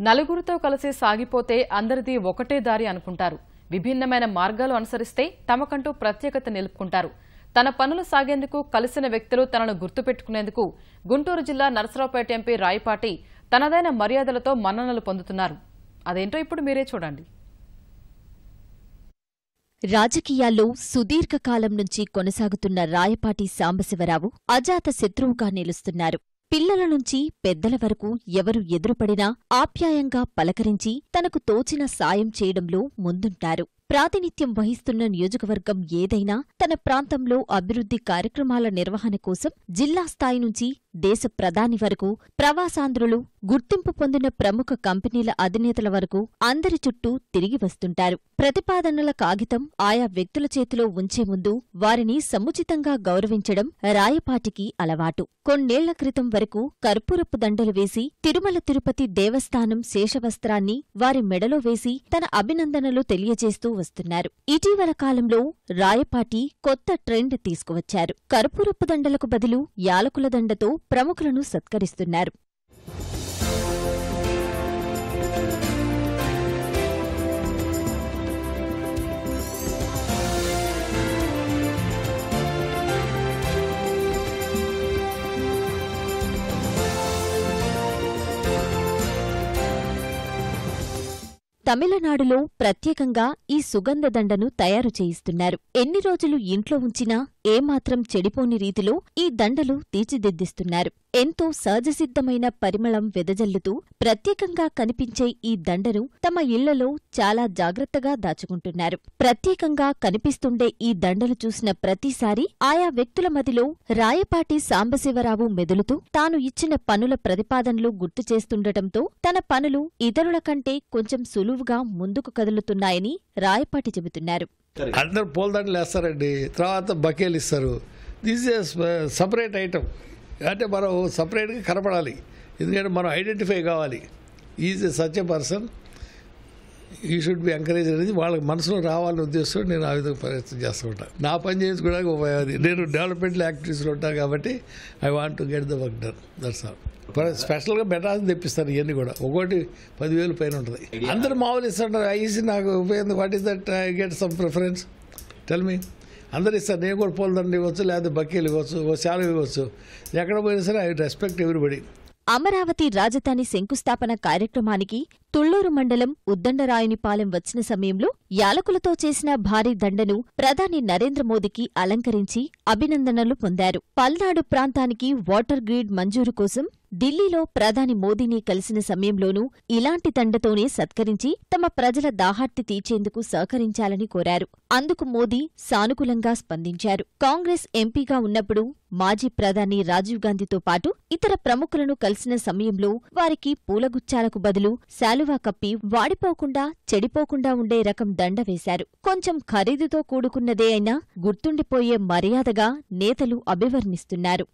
నలుగురితో కలిసి సాగిపోతే అందరిది ఒకటే దారి అనుకుంటారు. విభిన్నమైన మార్గాలు అనుసరిస్తే తమకంటూ ప్రత్యేకత నిలుపుకుంటారు. తన పనులు సాగేందుకు కలిసిన వ్యక్తులు తనను గుర్తుపెట్టుకునేందుకు గుంటూరు జిల్లా నరసరావుపేట ఎంపీ రాయపాటి తనదైన మర్యాదలతో మన్ననలు పొందుతున్నారు. అదేంటో ఇప్పుడు మీరే చూడండి. రాజకీయాల్లో సుదీర్ఘకాలం నుంచి కొనసాగుతున్న రాయపాటి సాంబశివరావు అజాత శత్రువుగా నిలుస్తున్నారు. పిల్లల నుంచి పెద్దల వరకు ఎవరు ఎదురుపడినా ఆప్యాయంగా పలకరించి తనకు తోచిన సాయం చేయడంలో ముందుంటారు. ప్రాతినిధ్యం వహిస్తున్న నియోజకవర్గం ఏదైనా తన ప్రాంతంలో అభివృద్ధి కార్యక్రమాల నిర్వహణ కోసం జిల్లా స్థాయి నుంచి దేశ ప్రధాని వరకు ప్రవాసాంధ్రులు గుర్తింపు పొందిన ప్రముఖ కంపెనీల అధినేతల వరకు అందరి చుట్టూ తిరిగి వస్తుంటారు. ప్రతిపాదనల కాగితం ఆయా వ్యక్తుల చేతిలో ఉంచే ముందు వారిని సముచితంగా గౌరవించడం రాయపాటికి అలవాటు. కొన్నేళ్ళ క్రితం వరకు కర్పూరపు దండలు వేసి తిరుమల తిరుపతి దేవస్థానం శేషవస్త్రాన్ని వారి మెడలో వేసి తన అభినందనలు తెలియజేస్తూ వస్తున్నారు. ఇటీవల కాలంలో రాయపాటి కొత్త ట్రెండ్ తీసుకువచ్చారు. కర్పూరపు దండలకు బదులు యాలకుల దండతో ప్రముఖులను సత్కరిస్తున్నారు. తమిళనాడులో ప్రత్యేకంగా ఈ సుగంధ దండను తయారు చేయిస్తున్నారు. ఎన్ని రోజులు ఇంట్లో ఉంచినా ఏమాత్రం చెడిపోని రీతిలో ఈ దండలు తీర్చిదిద్దిస్తున్నారు. ఎంతో సహజసిద్ధమైన పరిమళం వెదజల్లుతూ ప్రత్యేకంగా కనిపించే ఈ దండను తమ ఇళ్ళలో చాలా జాగ్రత్తగా దాచుకుంటున్నారు. ప్రత్యేకంగా కనిపిస్తుండే ఈ దండలు చూసిన ప్రతిసారి ఆయా వ్యక్తుల మదిలో రాయపాటి సాంబశివరావు మెదులుతూ తాను ఇచ్చిన పనుల ప్రతిపాదనలు గుర్తు చేస్తుండటంతో తన పనులు ఇతరుల కంటే కొంచెం సులువుగా ముందుకు కదులుతున్నాయని రాయపాటి చెబుతున్నారు. అందరు పూలదండలు వేస్తారండి తర్వాత బకేలు ఇస్తారు. దిస్ ఇస్ సపరేట్ ఐటమ్ అంటే మనం సపరేట్గా కనపడాలి. ఎందుకంటే మనం ఐడెంటిఫై కావాలి. Is such a person he should be encourage అనేది వాళ్ళకి మనసులో రావాలని ఉద్దేశం నేను ఆ విధంగా ప్రయత్నం చేస్తూ ఉంటాను నా పని చేసుకోవడానికి ఉపయోగం నేను డెవలప్మెంట్ యాక్టివిటీస్లో ఉంటాను కాబట్టి I want to get the work done that's all స్పెషల్గా మెడ్రాస్ తెప్పిస్తారు ఇవన్నీ కూడా. ఒకటి పదివేలు పైన ఉంటుంది. అందరు మామూలు ఇస్తుంటారు ఐసి నాకు ఉపయోగం. What is that I get some preference tell me అందరు ఇస్తారు. నేను కూడా పూలదండ ఇవ్వచ్చు లేకపోతే బక్కీలు ఇవ్వచ్చు ఓ శాలం ఇవ్వచ్చు. ఎక్కడ పోయినా సరే ఐ రెస్పెక్ట్ ఎవ్రీబడి అమరావతి రాజధాని శంకుస్థాపన కార్యక్రమానికి తుళ్ళూరు మండలం ఉద్దండరాయునిపాలెం వచ్చిన సమయంలో యాలకులతో చేసిన భారీ దండను ప్రధాని నరేంద్ర మోదీకి అలంకరించి అభినందనలు పొందారు. పల్నాడు ప్రాంతానికి వాటర్ గ్రిడ్ మంజూరు కోసం ఢిల్లీలో ప్రధాని మోదీని కలిసిన సమయంలోనూ ఇలాంటి దండతోనే సత్కరించి తమ ప్రజల దాహార్తి తీర్చేందుకు సహకరించాలని కోరారు. అందుకు మోదీ సానుకూలంగా స్పందించారు. కాంగ్రెస్ ఎంపీగా ఉన్నప్పుడు మాజీ ప్రధాని రాజీవ్ గాంధీతో పాటు ఇతర ప్రముఖులను కలిసిన సమయంలో వారికి పూలగుచ్చాలకు బదులు శాలువా కప్పి వాడిపోకుండా చెడిపోకుండా ఉండే రకం దండ వేశారు. కొంచెం ఖరీదుతో కూడుకున్నదే అయినా గుర్తుండిపోయే మర్యాదగా నేతలు అభివర్ణిస్తున్నారు.